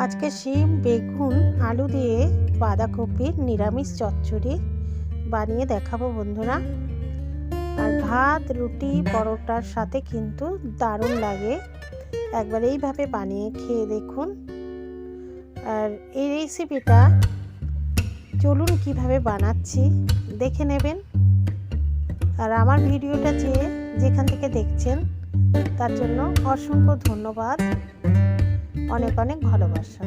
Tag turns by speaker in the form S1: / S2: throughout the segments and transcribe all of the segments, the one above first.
S1: আজকে শিম, বেগুন, আলু দিয়ে বাঁধাকপির নিরামিষ চচ্চড়ি বানিয়ে দেখাবো বন্ধুরা। আর ভাত, রুটি, পরোটার সাথে কিন্তু দারুণ লাগে। একবার এইভাবে বানিয়ে খেয়ে দেখুন। আর এই রেসিপিটা চলুন কীভাবে বানাচ্ছি দেখে নেবেন। আর আমার ভিডিওটা যে যেখান থেকে দেখছেন, তার জন্য অসংখ্য ধন্যবাদ। অনেক অনেক ভালোবাসা।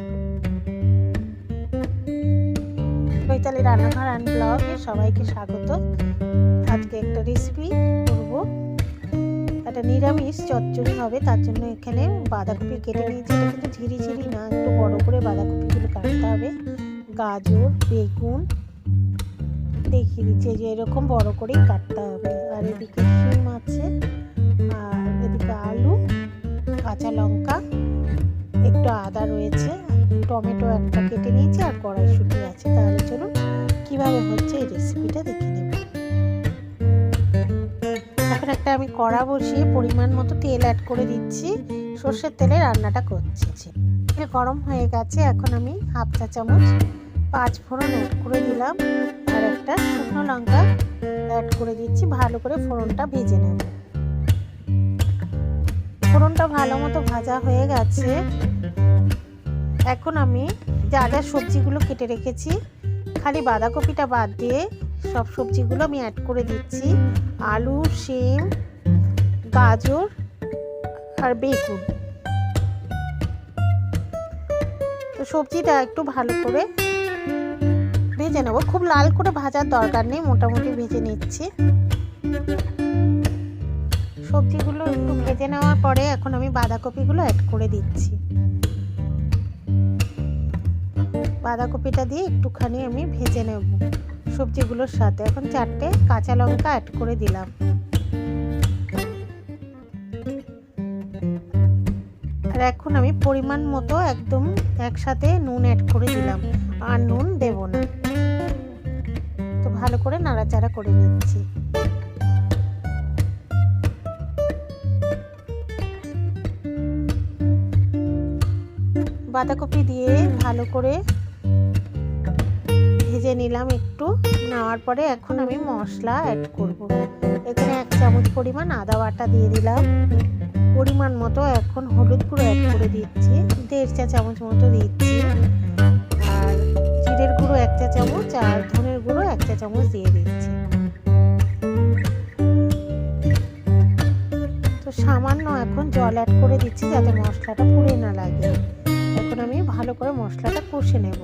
S1: চৈতালি রান্নাঘর অ্যান্ড ব্লগে সবাইকে স্বাগত। আজকে একটা রেসিপি করব। একটা নিরামিষ চচ্চড়ি হবে, তার জন্য এখানে বাঁধাকপি কেটে নিয়েছি। এটা কিন্তু ঝিরি ঝিরি না, একটু বড় করে বাঁধাকপিগুলো কাটতে হবে। গাজর, বেগুন, দেখিয়ে দিচ্ছে যে এরকম বড় করেই কাটতে হবে। আর এদিকে শিম আছে, আর এদিকে আলু, কাঁচা লঙ্কা আদা রয়েছে, টমেটো একটা কেটে নিয়েছি আর কড়াইশুটি আছে। তাহলে চলুন, কীভাবে হচ্ছে এই রেসিপিটা দেখে নেব। এখন একটা আমি কড়া বসিয়ে পরিমাণ মতো তেল অ্যাড করে দিচ্ছি। সর্ষের তেলে রান্নাটা করছি। তেল গরম হয়ে গেছে, এখন আমি হাফ চা চামচ পাঁচ ফোড়ন অ্যাড করে দিলাম। আর একটা শুকনো লঙ্কা অ্যাড করে দিচ্ছি, ভালো করে ফোড়নটা ভেজে নেব। ফোড়নটা ভালো মতো ভাজা হয়ে গেছে। এখন আমি যা যা সবজিগুলো কেটে রেখেছি, খালি বাঁধাকপিটা বাদ দিয়ে সব সবজিগুলো আমি অ্যাড করে দিচ্ছি। আলু, শিম, গাজর আর বেগুন। তো সবজিটা একটু ভালো করে ভেজে নেব। খুব লাল করে ভাজার দরকার নেই, মোটামুটি ভেজে নিচ্ছি। সবজিগুলো একটু ভেজে নেওয়ার পরে এখন আমি বাঁধাকপিগুলো অ্যাড করে দিচ্ছি। বাঁধাকপিটা দিয়ে একটুখানি আমি ভেজে নেব সবজিগুলোর সাথে। এখন চারটে কাঁচা লঙ্কা অ্যাড করে দিলাম। আর এখন আমি পরিমাণ মতো একদম একসাথে নুন অ্যাড করে দিলাম। আর নুন দেব না। তো ভালো করে নাড়াচাড়া করে নিচ্ছি। বাঁধাকপি দিয়ে ভালো করে ভেজে নিলাম একটু। নেওয়ার পরে এখন আমি মশলা অ্যাড করব। এখানে এক চামচ পরিমাণ আদা বাটা দিয়ে দিলাম। পরিমাণ মতো এখন হলুদ গুঁড়ো অ্যাড করে দিচ্ছি। দেড় চা চামচ মতো দিচ্ছি। আর জিরের গুঁড়ো এক চা চামচ আর ধনের গুঁড়ো এক চা চামচ দিয়ে দিচ্ছি। তো সামান্য এখন জল অ্যাড করে দিচ্ছি যাতে মশলাটা পুড়ে না লাগে। এখন আমি ভালো করে মশলাটা কষে নেব।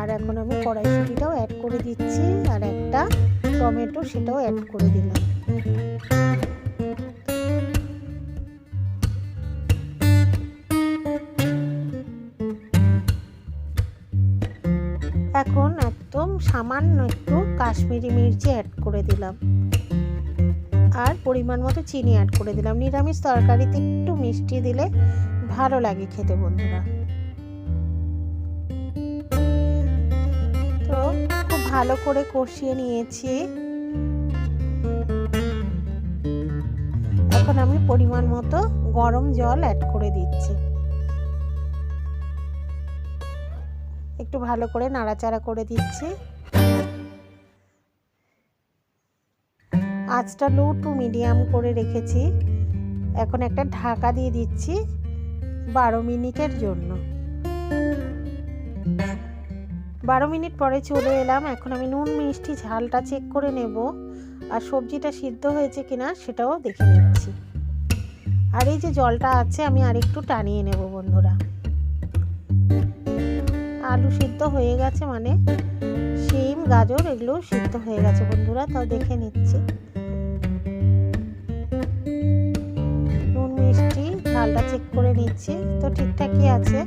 S1: আর এখন আমি কড়াইশুটিটাও অ্যাড করে দিচ্ছি আর একটা টমেটো সেটাও অ্যাড করে দিলাম। এখন একদম সামান্য একটু কাশ্মীরি মির্চি অ্যাড করে দিলাম। আর পরিমাণ মতো চিনি অ্যাড করে দিলাম। নিরামিষ তরকারিতে একটু মিষ্টি দিলে ভালো লাগে খেতে বন্ধুরা। ভালো করে কষিয়ে নিয়েছি। এখন আমি পরিমাণ মতো গরম জল অ্যাড করে দিচ্ছি। একটু ভালো করে নাড়াচাড়া করে দিচ্ছি। আঁচটা লো টু মিডিয়াম করে রেখেছি। এখন একটা ঢাকা দিয়ে দিচ্ছি বারো মিনিটের জন্য। বারো মিনিট পরে চলে এলাম। এখন আমি নুন, মিষ্টি, ঝালটা চেক করে নেব। আর সবজিটা সিদ্ধ হয়েছে কিনা সেটাও দেখে নিচ্ছি। আর এই যে জলটা আছে, আমি আর একটু টানিয়ে নেব বন্ধুরা। আলু সিদ্ধ হয়ে গেছে মানে শিম, গাজর এগুলো সিদ্ধ হয়ে গেছে বন্ধুরা, তাও দেখে নিচ্ছি। নুন, মিষ্টি, ঝালটা চেক করে নিচ্ছি, তো ঠিকঠাকই আছে।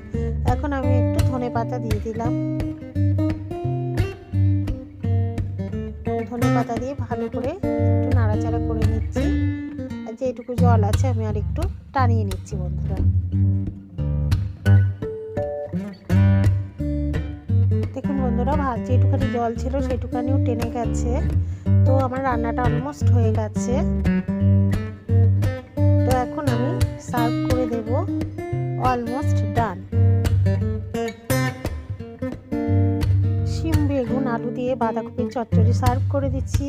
S1: এখন আমি একটু ধনে পাতা দিয়ে দিলাম। পাতা দিয়ে ভালো করে একটু নাড়াচাড়া করে নিচ্ছি। আর যেটুকু জল আছে আমি আর একটু টানিয়ে নিচ্ছি বন্ধুরা। দেখুন বন্ধুরা ভাত যেটুখানি জল ছিল সেটুখানিও টেনে গেছে। তো আমার রান্নাটা অলমোস্ট হয়ে গেছে। তো এখন আমি সার্ভ বাঁধাকপির চচ্চড়ি সার্ভ করে দিচ্ছি।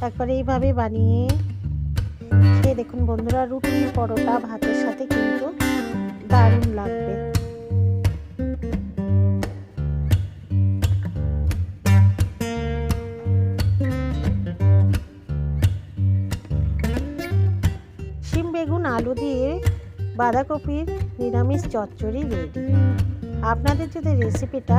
S1: তারপরে এইভাবে বানিয়ে খেয়ে দেখুন বন্ধুরা, রুটি, পরোটা, ভাতের সাথে কিন্তু দারুণ লাগবে। শিম, বেগুন, আলু দিয়ে বাঁধাকপির নিরামিষ চচ্চড়ি রেডি আপনাদের যদি রেসিপিটা